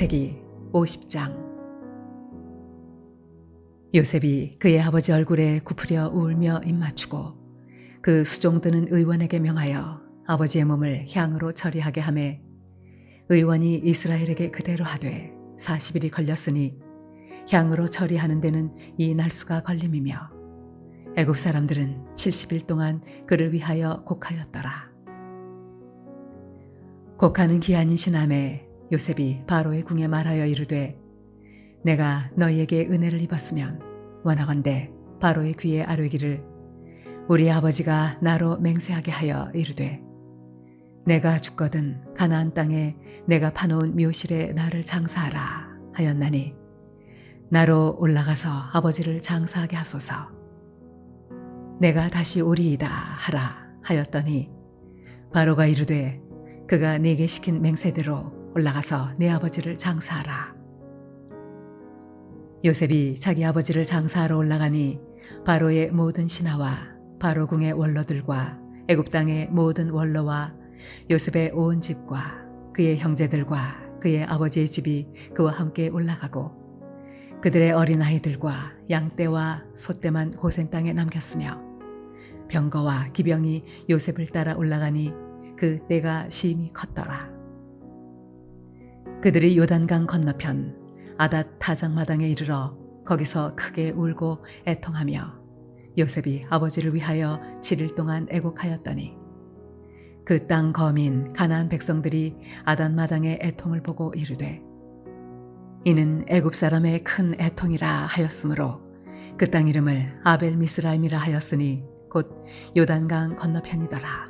창세기 50장 요셉이 그의 아버지 얼굴에 굽으려 울며 입맞추고 그 수종드는 의원에게 명하여 아버지의 몸을 향으로 처리하게 하매 의원이 이스라엘에게 그대로 하되 40일이 걸렸으니 향으로 처리하는 데는 이 날수가 걸림이며 애굽 사람들은 70일 동안 그를 위하여 곡하였더라. 곡하는 기한이 지남에 요셉이 바로의 궁에 말하여 이르되 내가 너희에게 은혜를 입었으면 원하건대 바로의 귀에 아뢰기를 우리 아버지가 나로 맹세하게 하여 이르되 내가 죽거든 가나안 땅에 내가 파놓은 묘실에 나를 장사하라 하였나니 나로 올라가서 아버지를 장사하게 하소서. 내가 다시 오리이다 하라 하였더니 바로가 이르되 그가 네게 시킨 맹세대로 올라가서 내 아버지를 장사하라. 요셉이 자기 아버지를 장사하러 올라가니 바로의 모든 신하와 바로 궁의 원로들과 애굽 땅의 모든 원로와 요셉의 온 집과 그의 형제들과 그의 아버지의 집이 그와 함께 올라가고 그들의 어린 아이들과 양떼와 소떼만 고센 땅에 남겼으며 병거와 기병이 요셉을 따라 올라가니 그 때가 심히 컸더라. 그들이 요단강 건너편 아닷 타장마당에 이르러 거기서 크게 울고 애통하며 요셉이 아버지를 위하여 7일 동안 애곡하였더니 그 땅 거민 가나안 백성들이 아단 마당의 애통을 보고 이르되 이는 애굽 사람의 큰 애통이라 하였으므로 그 땅 이름을 아벨 미스라임이라 하였으니 곧 요단강 건너편이더라.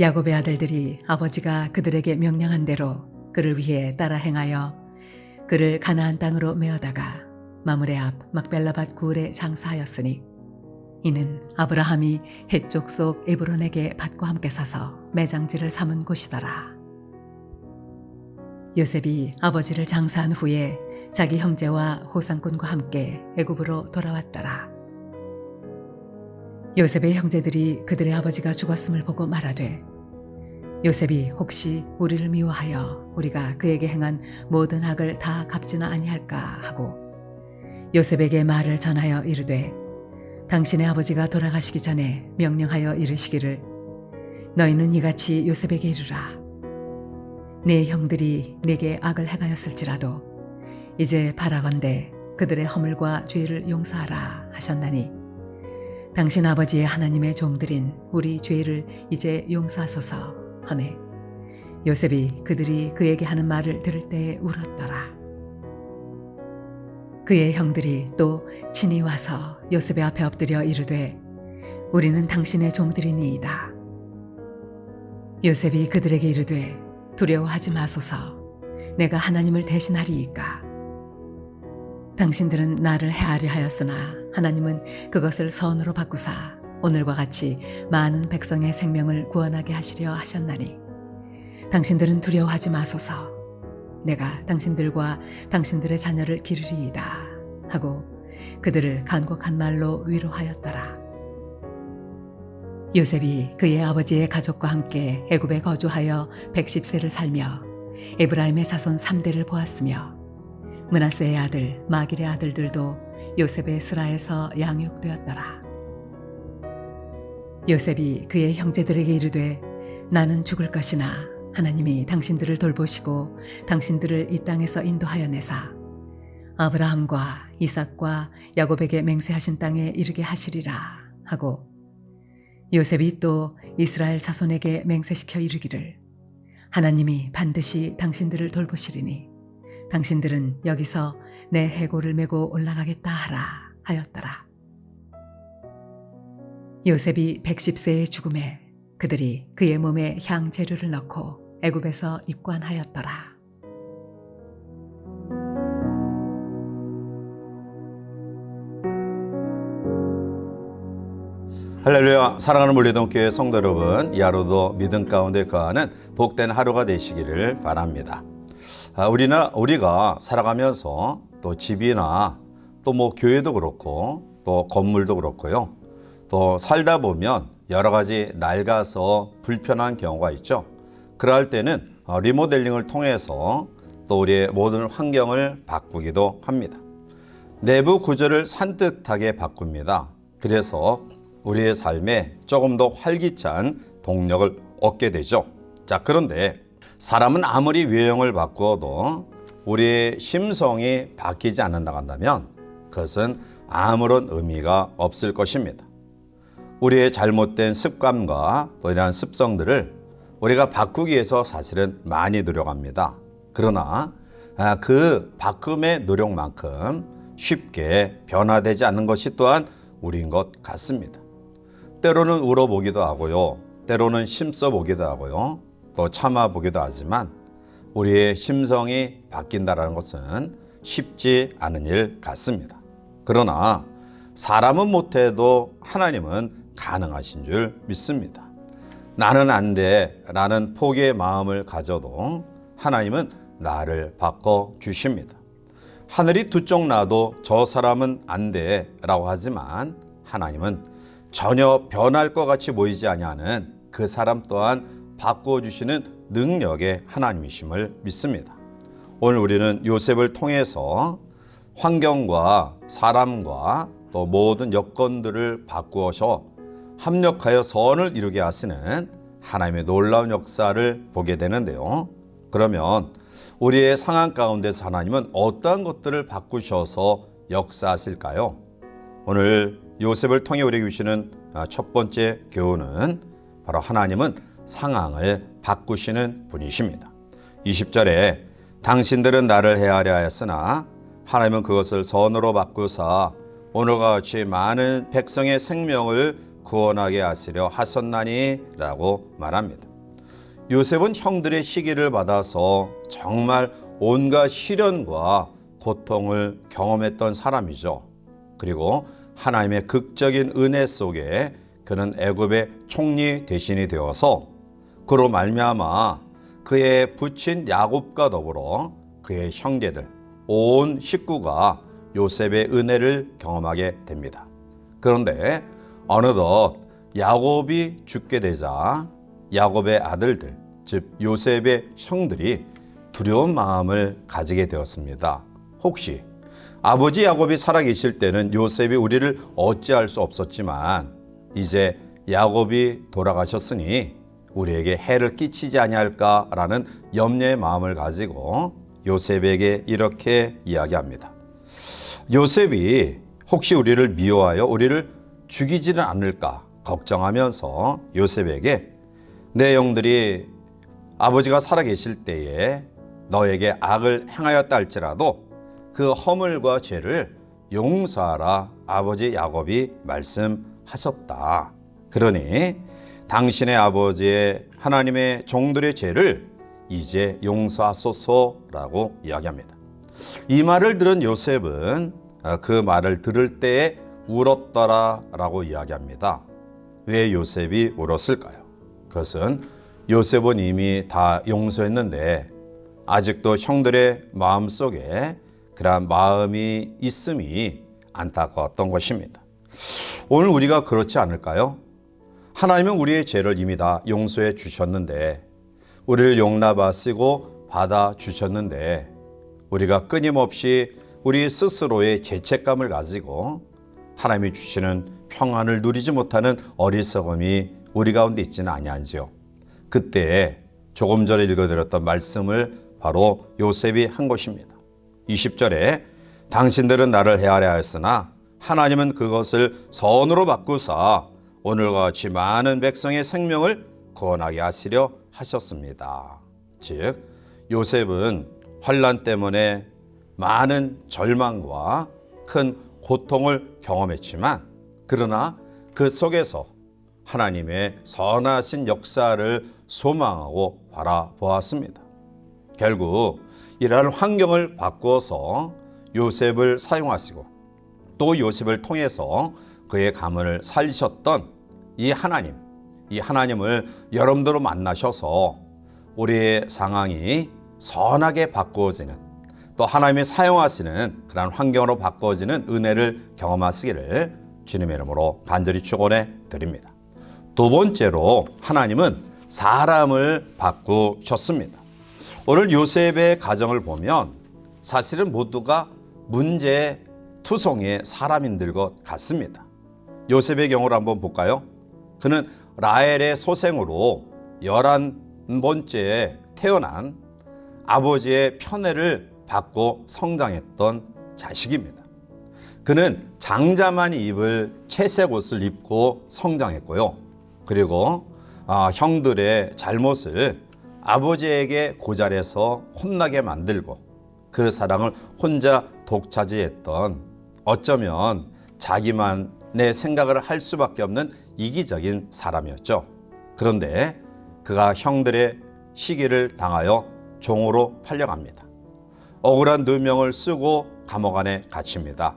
야곱의 아들들이 아버지가 그들에게 명령한 대로 그를 위해 따라 행하여 그를 가나안 땅으로 메어다가 마므레 앞 막벨라밭 굴에 장사하였으니 이는 아브라함이 해쪽 속 에브론에게 밭과 함께 사서 매장지를 삼은 곳이더라. 요셉이 아버지를 장사한 후에 자기 형제와 호상꾼과 함께 애굽으로 돌아왔더라. 요셉의 형제들이 그들의 아버지가 죽었음을 보고 말하되 요셉이 혹시 우리를 미워하여 우리가 그에게 행한 모든 악을 다 갚지는 아니할까 하고 요셉에게 말을 전하여 이르되 당신의 아버지가 돌아가시기 전에 명령하여 이르시기를 너희는 이같이 요셉에게 이르라. 네 형들이 내게 악을 행하였을지라도 이제 바라건대 그들의 허물과 죄를 용서하라 하셨나니 당신 아버지의 하나님의 종들인 우리 죄를 이제 용서하소서 하매 요셉이 그들이 그에게 하는 말을 들을 때에 울었더라. 그의 형들이 또 친히 와서 요셉의 앞에 엎드려 이르되 우리는 당신의 종들이니이다. 요셉이 그들에게 이르되 두려워하지 마소서 내가 하나님을 대신하리이까 당신들은 나를 해하려 하였으나 하나님은 그것을 선으로 바꾸사 오늘과 같이 많은 백성의 생명을 구원하게 하시려 하셨나니 당신들은 두려워하지 마소서. 내가 당신들과 당신들의 자녀를 기르리이다 하고 그들을 간곡한 말로 위로하였더라. 요셉이 그의 아버지의 가족과 함께 애굽에 거주하여 110세를 살며 에브라임의 자손 3대를 보았으며 문하세의 아들 마길의 아들들도 요셉의 스라에서 양육되었더라. 요셉이 그의 형제들에게 이르되 나는 죽을 것이나 하나님이 당신들을 돌보시고 당신들을 이 땅에서 인도하여 내사. 아브라함과 이삭과 야곱에게 맹세하신 땅에 이르게 하시리라 하고 요셉이 또 이스라엘 자손에게 맹세시켜 이르기를. 하나님이 반드시 당신들을 돌보시리니 당신들은 여기서 내 해골을 메고 올라가겠다 하라 하였더라. 요셉이 110세의 죽음에 그들이 그의 몸에 향 재료를 넣고 애굽에서 입관하였더라. 할렐루야 사랑하는 물리동교회 성도 여러분 이 하루도 믿음 가운데 거하는 복된 하루가 되시기를 바랍니다 아, 우리는 우리가 살아가면서 또 집이나 또 뭐 교회도 그렇고 또 건물도 그렇고요 또 살다 보면 여러 가지 낡아서 불편한 경우가 있죠 그럴 때는 어, 리모델링을 통해서 또 우리의 모든 환경을 바꾸기도 합니다. 내부 구조를 산뜻하게 바꿉니다. 그래서 우리의 삶에 조금 더 활기찬 동력을 얻게 되죠. 자, 그런데 사람은 아무리 외형을 바꾸어도 우리의 심성이 바뀌지 않는다고 한다면 그것은 아무런 의미가 없을 것입니다. 우리의 잘못된 습관과 또 이러한 습성들을 우리가 바꾸기 위해서 사실은 많이 노력합니다. 그러나 아, 그 바꿈의 노력만큼 쉽게 변화되지 않는 것이 또한 우리인 것 같습니다. 때로는 울어보기도 하고요. 때로는 힘써보기도 하고요. 또 참아보기도 하지만 우리의 심성이 바뀐다는 것은 쉽지 않은 일 같습니다. 그러나 사람은 못해도 하나님은 가능하신 줄 믿습니다. 나는 안 돼. 라는 포기의 마음을 가져도 하나님은 나를 바꿔 주십니다. 하늘이 두 쪽 나도 저 사람은 안 돼. 라고 하지만 하나님은 전혀 변할 것 같이 보이지 아니하는 그 사람 또한 바꾸어 주시는 능력의 하나님이심을 믿습니다. 오늘 우리는 요셉을 통해서 환경과 사람과 또 모든 여건들을 바꾸어서 합력하여 선을 이루게 하시는 하나님의 놀라운 역사를 보게 되는데요. 그러면 우리의 상황 가운데서 하나님은 어떠한 것들을 바꾸셔서 역사하실까요? 오늘 요셉을 통해 우리에게 주시는 첫 번째 교훈은 바로 하나님은 상황을 바꾸시는 분이십니다. 20절에 당신들은 나를 해하려 하였으나 하나님은 그것을 선으로 바꾸사 오늘과 같이 많은 백성의 생명을 구원하게 하시려 하셨나니라고 말합니다. 요셉은 형들의 시기를 받아서 정말 온갖 시련과 고통을 경험했던 사람이죠. 그리고 하나님의 극적인 은혜 속에 그는 애굽의 총리 대신이 되어서 그로 말미암아 그의 부친 야곱과 더불어 그의 형제들 온 식구가 요셉의 은혜를 경험하게 됩니다. 그런데 어느덧 야곱이 죽게 되자 야곱의 아들들 즉 요셉의 형들이 두려운 마음을 가지게 되었습니다. 혹시 아버지 야곱이 살아계실 때는 요셉이 우리를 어찌할 수 없었지만 이제 야곱이 돌아가셨으니 우리에게 해를 끼치지 아니할까라는 염려의 마음을 가지고 요셉에게 이렇게 이야기합니다. 요셉이 혹시 우리를 미워하여 우리를 죽이지는 않을까 걱정하면서 요셉에게 내 영들이 아버지가 살아계실 때에 너에게 악을 행하였다 할지라도 그 허물과 죄를 용서하라 아버지 야곱이 말씀하셨다. 그러니 당신의 아버지의 하나님의 종들의 죄를 이제 용서하소서라고 이야기합니다. 이 말을 들은 요셉은 그 말을 들을 때에 울었더라라고 이야기합니다. 왜 요셉이 울었을까요? 그것은 요셉은 이미 다 용서했는데 아직도 형들의 마음 속에 그러한 마음이 있음이 안타까웠던 것입니다. 오늘 우리가 그렇지 않을까요? 하나님은 우리의 죄를 이미 다 용서해 주셨는데 우리를 용납하시고 받아 주셨는데 우리가 끊임없이 우리 스스로의 죄책감을 가지고 하나님이 주시는 평안을 누리지 못하는 어리석음이 우리 가운데 있지는 아니한지요. 그때 조금 전에 읽어드렸던 말씀을 바로 요셉이 한 것입니다. 20절에 당신들은 나를 헤아려 하였으나 하나님은 그것을 선으로 바꾸사 오늘과 같이 많은 백성의 생명을 구원하게 하시려 하셨습니다. 즉 요셉은 환란 때문에 많은 절망과 큰 고통을 경험했지만 그러나 그 속에서 하나님의 선하신 역사를 소망하고 바라보았습니다. 결국 이러한 환경을 바꾸어서 요셉을 사용하시고 또 요셉을 통해서 그의 가문을 살리셨던 이 하나님, 이 하나님을 여러분들로 만나셔서 우리의 상황이 선하게 바꾸어지는 또 하나님이 사용하시는 그런 환경으로 바꿔지는 은혜를 경험하시기를 주님의 이름으로 간절히 축원해 드립니다. 두 번째로 하나님은 사람을 바꾸셨습니다. 오늘 요셉의 가정을 보면 사실은 모두가 문제 투성이의 사람인 들 것 같습니다. 요셉의 경우를 한번 볼까요? 그는 라헬의 소생으로 열한 번째 태어난 아버지의 편애를 받고 성장했던 자식입니다. 그는 장자만이 입을 채색 옷을 입고 성장했고요. 그리고 아, 형들의 잘못을 아버지에게 고잘해서 혼나게 만들고 그 사랑을 혼자 독차지했던 어쩌면 자기만 의 생각을 할 수밖에 없는 이기적인 사람이었죠. 그런데 그가 형들의 시기를 당하여 종으로 팔려갑니다. 억울한 누명을 쓰고 감옥 안에 갇힙니다.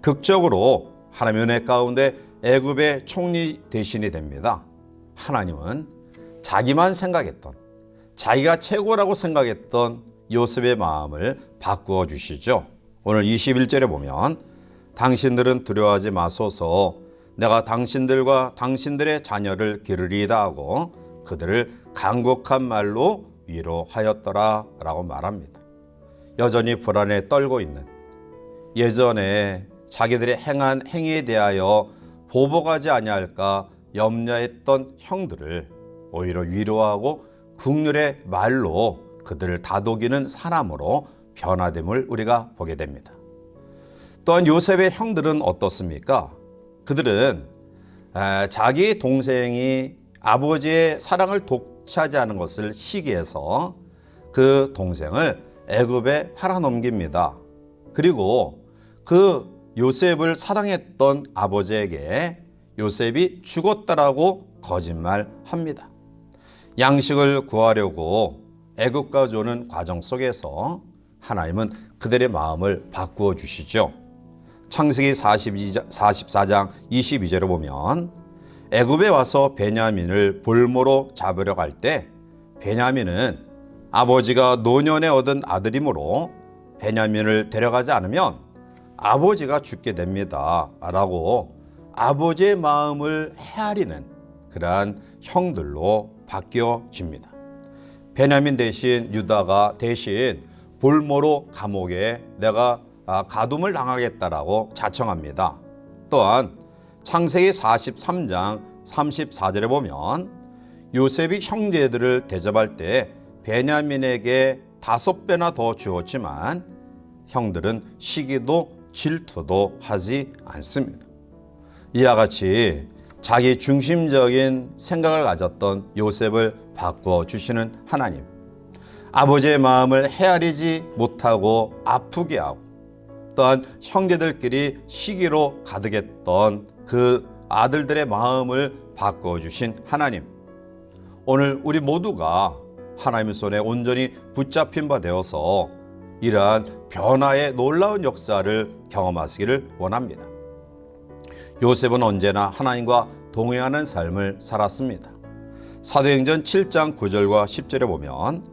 극적으로 하나님의 은혜 가운데 애굽의 총리 대신이 됩니다. 하나님은 자기만 생각했던 자기가 최고라고 생각했던 요셉의 마음을 바꾸어 주시죠. 오늘 21절에 보면 당신들은 두려워하지 마소서 내가 당신들과 당신들의 자녀를 기르리다 하고 그들을 간곡한 말로 위로하였더라 라고 말합니다. 여전히 불안에 떨고 있는 예전에 자기들의 행한 행위에 대하여 보복하지 아니할까 염려했던 형들을 오히려 위로하고 국률의 말로 그들을 다독이는 사람으로 변화됨을 우리가 보게 됩니다. 또한 요셉의 형들은 어떻습니까? 그들은 에, 자기 동생이 아버지의 사랑을 독차지하는 것을 시기해서 그 동생을 애굽에 팔아넘깁니다. 그리고 그 요셉을 사랑했던 아버지에게 요셉이 죽었다라고 거짓말합니다. 양식을 구하려고 애굽 가져오는 과정 속에서 하나님은 그들의 마음을 바꾸어 주시죠. 창세기 42장, 44장 22절에 보면 애굽에 와서 베냐민을 볼모로 잡으려 갈 때 베냐민은 아버지가 노년에 얻은 아들이므로 베냐민을 데려가지 않으면 아버지가 죽게 됩니다. 라고 아버지의 마음을 헤아리는 그러한 형들로 바뀌어집니다. 베냐민 대신 유다가 대신 볼모로 감옥에 내가 아, 가둠을 당하겠다라고 자청합니다. 또한 창세기 43장 34절에 보면 요셉이 형제들을 대접할 때 베냐민에게 다섯 배나 더 주었지만 형들은 시기도 질투도 하지 않습니다. 이와 같이 자기 중심적인 생각을 가졌던 요셉을 바꿔 주시는 하나님. 아버지의 마음을 헤아리지 못하고 아프게 하고 또한 형제들끼리 시기로 가득했던 그 아들들의 마음을 바꿔 주신 하나님. 오늘 우리 모두가 하나님의 손에 온전히 붙잡힌 바 되어서 이러한 변화의 놀라운 역사를 경험하시기를 원합니다. 요셉은 언제나 하나님과 동행하는 삶을 살았습니다. 사도행전 7장 9절과 10절에 보면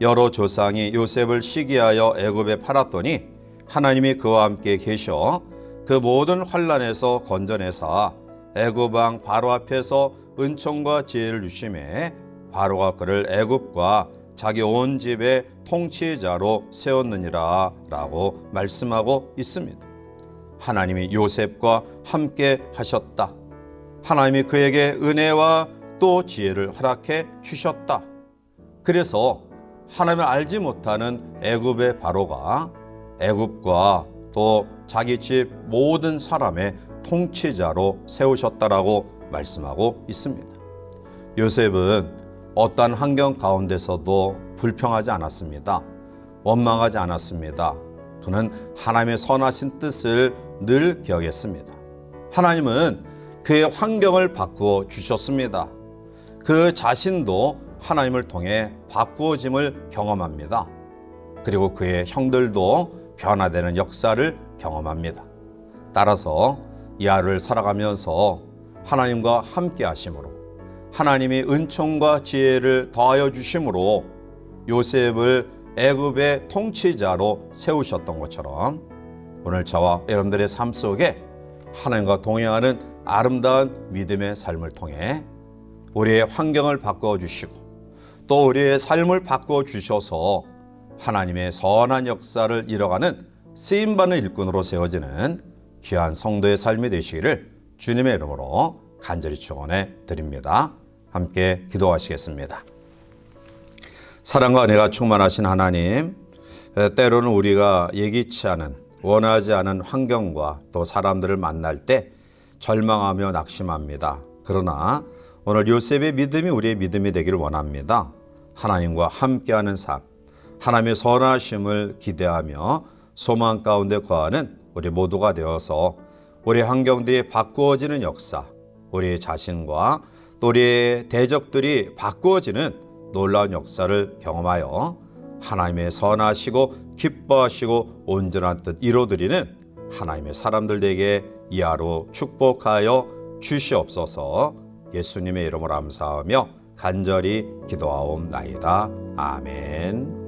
여러 조상이 요셉을 시기하여 애굽에 팔았더니 하나님이 그와 함께 계셔 그 모든 환란에서 건져내사 애굽 왕 바로 앞에서 은총과 지혜를 주심에 바로가 그를 애굽과 자기 온 집의 통치자로 세웠느니라라고 말씀하고 있습니다. 하나님이 요셉과 함께 하셨다. 하나님이 그에게 은혜와 또 지혜를 허락해 주셨다. 그래서 하나님을 알지 못하는 애굽의 바로가 애굽과 또 자기 집 모든 사람의 통치자로 세우셨다라고 말씀하고 있습니다. 요셉은 어떠한 환경 가운데서도 불평하지 않았습니다. 원망하지 않았습니다. 그는 하나님의 선하신 뜻을 늘 기억했습니다. 하나님은 그의 환경을 바꾸어 주셨습니다. 그 자신도 하나님을 통해 바꾸어짐을 경험합니다. 그리고 그의 형들도 변화되는 역사를 경험합니다. 따라서 이 하루를 살아가면서 하나님과 함께 하심으로 하나님이 은총과 지혜를 더하여 주심으로 요셉을 애굽의 통치자로 세우셨던 것처럼 오늘 저와 여러분들의 삶 속에 하나님과 동행하는 아름다운 믿음의 삶을 통해 우리의 환경을 바꿔 주시고 또 우리의 삶을 바꿔 주셔서 하나님의 선한 역사를 이뤄가는 쓰임받는 일꾼으로 세워지는 귀한 성도의 삶이 되시기를 주님의 이름으로 간절히 축원해 드립니다. 함께 기도하시겠습니다. 사랑과 은혜가 충만하신 하나님, 에, 때로는 우리가 예기치 않은 원하지 않은 환경과 또 사람들을 만날 때 절망하며 낙심합니다. 그러나 오늘 요셉의 믿음이 우리의 믿음이 되기를 원합니다. 하나님과 함께하는 삶, 하나님의 선하심을 기대하며 소망 가운데 거하는 우리 모두가 되어서 우리 환경들이 바꾸어지는 역사, 우리 자신과 또 우리의 대적들이 바꾸어지는 놀라운 역사를 경험하여 하나님의 선하시고 기뻐하시고 온전한 뜻 이루어드리는 하나님의 사람들 에게 이 하루 축복하여 주시옵소서 예수님의 이름으로 감사하며 간절히 기도하옵나이다. 아멘.